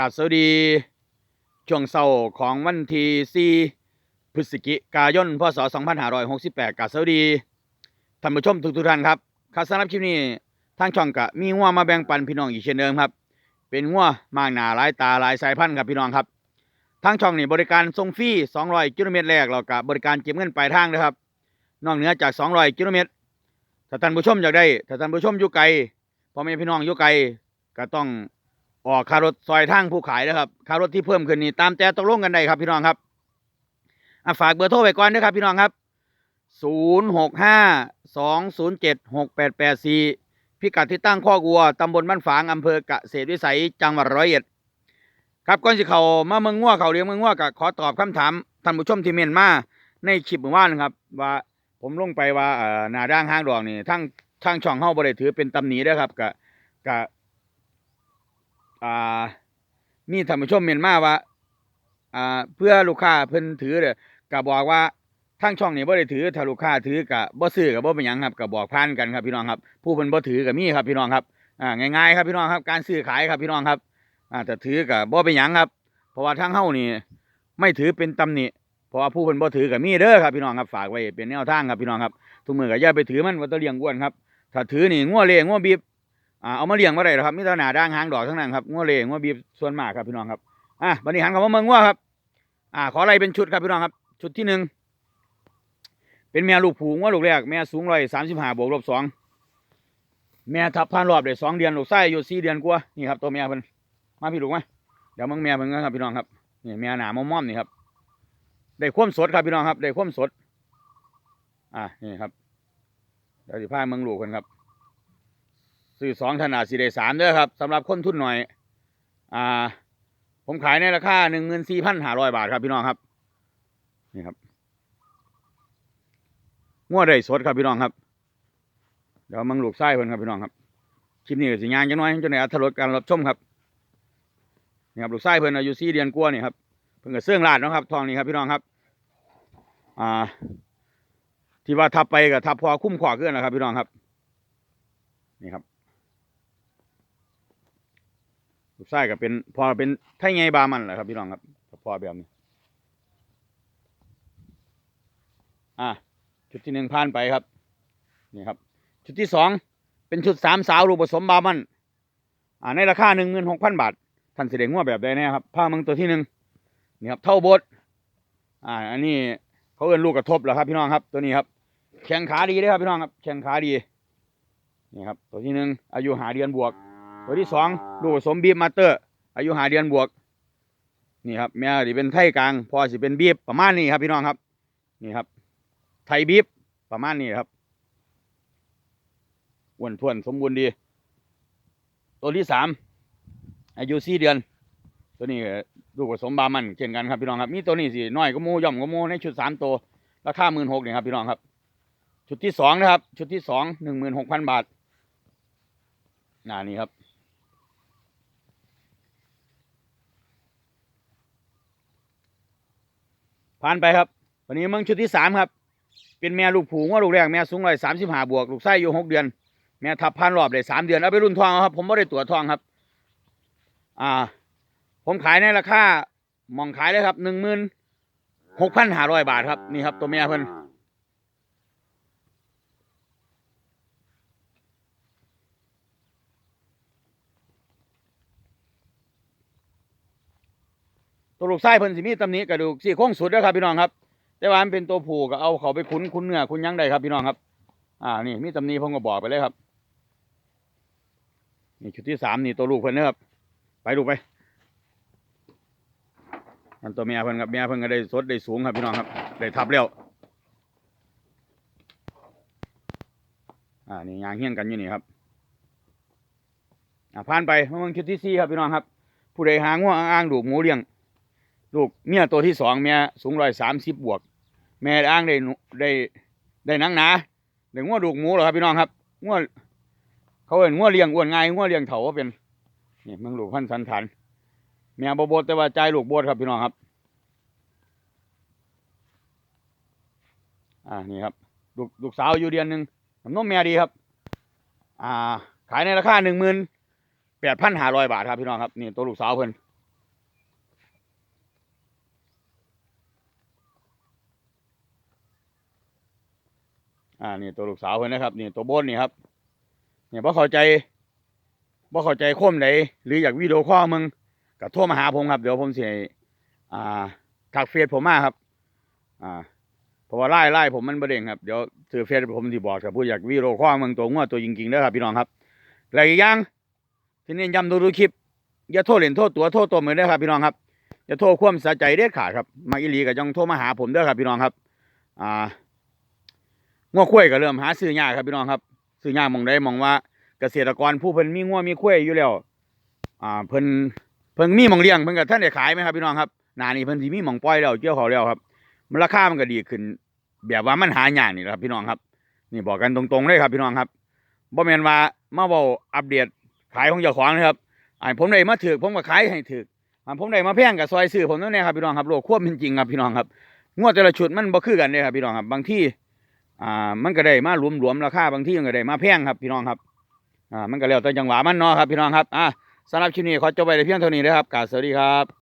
กาบสวัสดี ช่วงเช้าของวันที่4พฤศจิกายน พศ 2568กาบสวัสดีท่านผู้ชมทุกๆท่านครับครับสำหรับคลิปนี้ทางช่องก็มีงัวมาแบ่งปันพี่น้องอีกเช่นเดิมครับ เป็นงัวมากหนาหลายตาหลายสายพันธุ์ครับพี่น้องครับทางช่องนี่บริการส่งฟรี200กิโลเมตรแรกแล้วก็บริการเก็บเงินปลายทางนะครับ นอกเหนือจาก 200กิโลเมตรถ้าท่านผู้ชมอยากได้ถ้าท่านผู้ชมอยู่ไกลพ่อแม่พี่น้องอยู่ไกลก็ต้อง ออกค่ารถซอยทางผู้ขายนะครับค่ารถที่เพิ่มขึ้นนี่ตามแต่ตกลงกันได้ครับพี่น้องครับอะฝากเบอร์โทรไว้ก่อนนะครับพี่น้องครับ0 6 5 2 0 7 6 8 8 4พิกัดที่ตั้งข้อกวัวตำบลบ้านฝางอำเภอกะเกษตรวิสัยจังหวัดร้อยเอ็ดครับก่อนสิเขามาเมืองงัวเขาเลี้ยงเมืองงัวก็ขอตอบคำถามท่านผู้ชมที่เมียนมาในคลิปเมื่อวานนะครับ ว่าผมลงไปว่าเอ่อหน้าด่างห้างดอกนี่ทั้งทางช่องเฮาบ่ได้ถือเป็นตำหนิเด้อครับกะกะ อ่ามีท่านผู้ชมเมียนมาว่าอ่าเพื่อลูกค้าเพิ่นถือเด้อก็บอกว่าทางช่องนี่บ่ได้ถือถ้าลูกค้าถือก็บ่ซื้อก็บ่เป็นหยังครับก็บอกผ่านกันครับพี่น้องครับ ผู้เพิ่นบ่ถือก็มีครับพี่น้องครับอ่าง่ายๆครับพี่น้องครับ การซื้อขายครับพี่น้องครับอ่าแต่ถือก็บ่เป็นหยังครับ เพราะว่าทางเฮานี่ไม่ถือเป็นตำหนิเพราะว่าผู้เพิ่นบ่ถือก็มีเด้อครับพี่น้องครับฝากไว้เป็นแนวทางครับพี่น้องครับทุกมื้อก็อย่าไปถือมันว่าตะเลี้ยงอ้วนครับถ้าถือนี่งัวเลี้ยงงัวบีบ อ่าเอามาเลี้ยงมาได้หรอครับมีแต่หนาด่างหางดอกทั้งนั้นครับงัวเลงงัวบีบส่วนมากครับพี่น้องครับอะบันนี้หันกับว่าเมืองงัวครับอ่า ขออะไรเป็นชุดครับพี่น้องครับ ชุดที่หนึ่งเป็นแม่ลูกผูงัวลูกแรกแม่สูงร้อยสามสิบห้าบวกลบสองแม่ทับพันรอบได้สองเดือนลูกไส้อยู่สี่เดือนกว่านี่ครับตัวแม่เพิ่นมาพี่ลูกไหมเดี๋ยวมึงแม่เพิ่นครับพี่น้องครับนี่แม่หนามอมๆนี่ครับได้ควมสดครับพี่น้องครับได้ควมสด อ่านี่ครับเดี๋ยวสิพาเมืองลูกคนครับ ซื้อสองถนาดสี่ได้สามเด้อครับสำหรับคนทุนหน่อยอ่าผมขายในราคาหนึ่งเงินสี่พันห้าร้อยบาทครับพี่น้องครับนี่ครับงัวได้สดครับพี่น้องครับ เดี๋ยวมังลูกไส้เพิ่นครับพี่น้องครับคลิปนี้ก็สิยางจังน้อยจนในอัตรสการรับชมครับนี่ครับลูกไส้เพิ่นอายุสี่เดือนกว่านี่ครับเพิ่นก็เสื่องลาดนะครับทองนี่ครับพี่น้องครับ อ่า ที่ว่าทับไปกับทับพอคุ้มขวาขึ้นนะครับพี่น้องครับ นี่ครับ ลูกไส้ก็เป็น พอเป็นไทยไงบามันแหละครับพี่น้องครับพอแบบนี้ อ่าชุดที่หนึ่งผ่านไปครับ นี่ครับ ชุดที่สองเป็นชุดสามสาวรูปผสมบามัน อ่าในราคาหนึ่งเงินหกพันบาทท่านเสด็จงวแบบใดแน่ครับผ้ามึงตัวที่หนึ่งนี่ครับ เท่าบดอ่า อันนี้เขาเอิ้นลูกกระทบเหรอครับพี่น้องครับ ตัวนี้ครับแข้งขาดีเด้อครับพี่น้องครับแข้งขาดีนี่ครับ ตัวที่หนึ่งอายุหาเดือนบวก ตัวที่สองลูกผสมบีบมาเตอร์ อายุหาเดือนบวก นี่ครับแม่ที่เป็นไทยกลางพอสิเป็นบีบประมาณนี้ครับพี่น้องครับ นี่ครับ ไทยบีบประมาณนี้ครับอ้วนท้วนสมบูรณ์ดี ตัวที่สามอายุสี่เดือน ตัวนี้ก็ลูกผสมบามันเช่นกันครับพี่น้องครับมีตัวนี้สิน้อยก็มูย่อมก็มูในชุดสามตัวราคาหมื่นหกนี่ครับพี่น้องครับ ชุดที่สองนะครับ ชุดที่สองหนึ่งหมื่นหกพันบาทหนานี้ครับ ผ่านไปครับ วันนี้มึงชุดที่สามครับ เป็นแม่ลูกผูงว่าลูกแรกแม่สูงร้อยสามสิบห้าบวกลูกไส้อยู่หกเดือน แม่ทับพันรอบได้สามเดือนเอาไปรุ่นทองครับ ผมไม่ได้ตัวจทองครับ อ่า ผมขายในราคามองขายเลยครับหนึ่งหมื่นหกพันห้าร้อยบาทครับนี่ครับตัวแม่เพิ่น ตัวลูกไส้เพิ่นสิมีตำหนิกระดูกสี่โค้งสุดนะครับพี่น้องครับ แต่ว่ามันเป็นตัวผูก็เอาเขาไปคุ้นคุ้นเนื้อคุ้นยังได้ครับพี่น้องครับ อ่านี่มีตำหนิผมก็บอกไปเลยครับนี่ชุดที่สามนี่ตัวลูกเพิ่นนะครับ ไปลูไปอันตัวเมียเพิ่นครับเมียเพิ่นก็ได้สดได้สูงครับพี่น้องครับได้ทับแล้วอ่านี่ยางเฮี้ยงกันอยู่นี่ครับอ่าผ่านไปมาเมื่องชุดที่สี่ครับพี่น้องครับ ผู้ใดหาง่วงอ้างๆลูหมูเลี้ยง ลูกเมียตัวที่สองเมียสูงร้อยสามสิบบวก แม่อ้างได้ได้ได้นังหนาได้ง่วลูกหมูเหรอครับพี่น้องครับง่วเขาเห็นง่วเลี้ยงอ้วนง่ายง่วเลี้ยงเถาว่าเป็นนี่มืองลูกพันธุ์สันฐานแม่บโบดแต่ว่าใจลูกโบดครับพี่น้องครับ อ่านี่ครับลูกลูกสาวอยู่เดือนหนึ่งน้ำนมแม่ดีครับ อ่า ขายในราคาหนึ่งหมื่นแปดพันห้าร้อยบาทครับพี่น้องครับนี่ตัวลูกสาวเพิ่น อ่านี่ตัวลูกสาวเพิ่นนะครับนี่ตัวโบนนี่ครับเนี่ยบ่เข้าใจบ่เข้าใจคมใดหรืออยากวิดีโอคอมึงก็โทรมาหาผมครับ เดี๋ยวผมสิให้อ่าทักเฟซผมมาครับ อ่าเพราะว่าไล่ไล่ผมมันบ่เด้งครับเดี๋ยวซื้อเฟซผมสิบอกกับผู้อยากวิดีโอคอมึงตัวงัวตัวจริงๆเด้อครับพี่น้องครับและอีกอย่างที่น้นย้ำดูดูคลิปอย่าโทษเล่นโทษตัวโทษตัวมือเด้ครับพี่น้องครับอย่าโทษความสะใจเด็ดขาดครับมาอีหลีก็จงโทรมาหาผมเด้อครับพี่น้องครับ อ่า งัวควายก็เริ่มหาซื้อยากครับพี่น้องครับซื้อยากมองใดหมองว่า เกษตรกรผู้เพิ่นมีงัวมีควายอยู่แล้วอ่าเพิ่นเพิ่นมีมองเลี้ยงเพิ่นก็ท่านได้ขายไหมครับพี่น้องครับหนานี้เพิ่นสิมีมองปล่อยแล้วเกี่ยวเขาแล้วครับมันราคามันก็ดีขึ้น แบบว่ามันหายากนี่แหละครับพี่น้องครับ นี่บอกกันตรงๆเลยครับพี่น้องครับบ่แม่นว่ามาเว้าอัปเดตขายของเจ้าของนะครับอ่าผมได้มาถือผมก็ขายให้ถืออ่าผมได้มาแพงก็ซอยซื้อผมนั่นแหละครับพี่น้องครับโลกควบเป็นจริงครับพี่น้องครับงวดแต่ละชุดมันบ่คือกันเด้ครับพี่น้องครับ บางที่ อ่ามันก็ได้มารวมๆราคาบางที่มันก็ได้มาแพงครับพี่น้องครับอ่ามันก็แล้วแต่จังหวะมันเนาะครับพี่น้องครับอ่าสำหรับคลิปนี้ขอจบไปในเพียงเท่านี้นะครับกาสวัสดีครับ